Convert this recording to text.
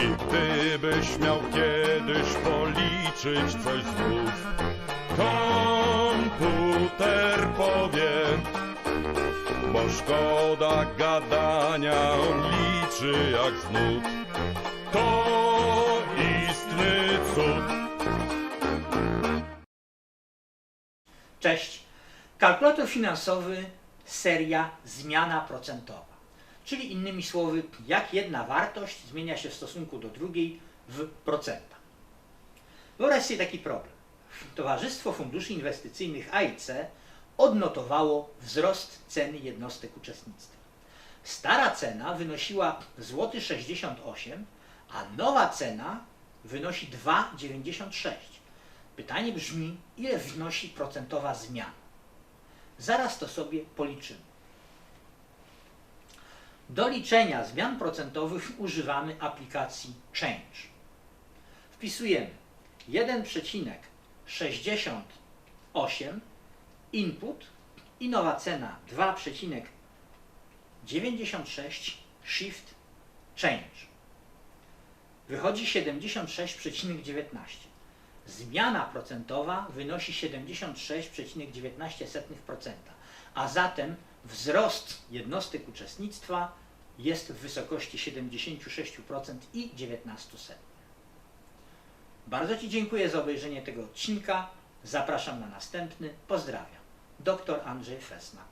I gdybyś miał kiedyś policzyć coś znów, komputer powie, bo szkoda gadania, on liczy jak znud. To istny cud. Cześć. Kalkulator finansowy, seria zmiana procentowa. Czyli innymi słowy, jak jedna wartość zmienia się w stosunku do drugiej w procentach. Wyobraź sobie taki problem. Towarzystwo Funduszy Inwestycyjnych AIC odnotowało wzrost ceny jednostek uczestnictwa. Stara cena wynosiła złoty 68, a nowa cena wynosi 2,96. Pytanie brzmi, ile wynosi procentowa zmiana? Zaraz to sobie policzymy. Do liczenia zmian procentowych używamy aplikacji Change. Wpisujemy 1,68 input i nowa cena 2,96 shift change. Wychodzi 76,19. Zmiana procentowa wynosi 76,19%, a zatem wzrost jednostek uczestnictwa jest w wysokości 76% i 19 Bardzo Ci dziękuję za obejrzenie tego odcinka. Zapraszam na następny. Pozdrawiam. Dr Andrzej Fesnak.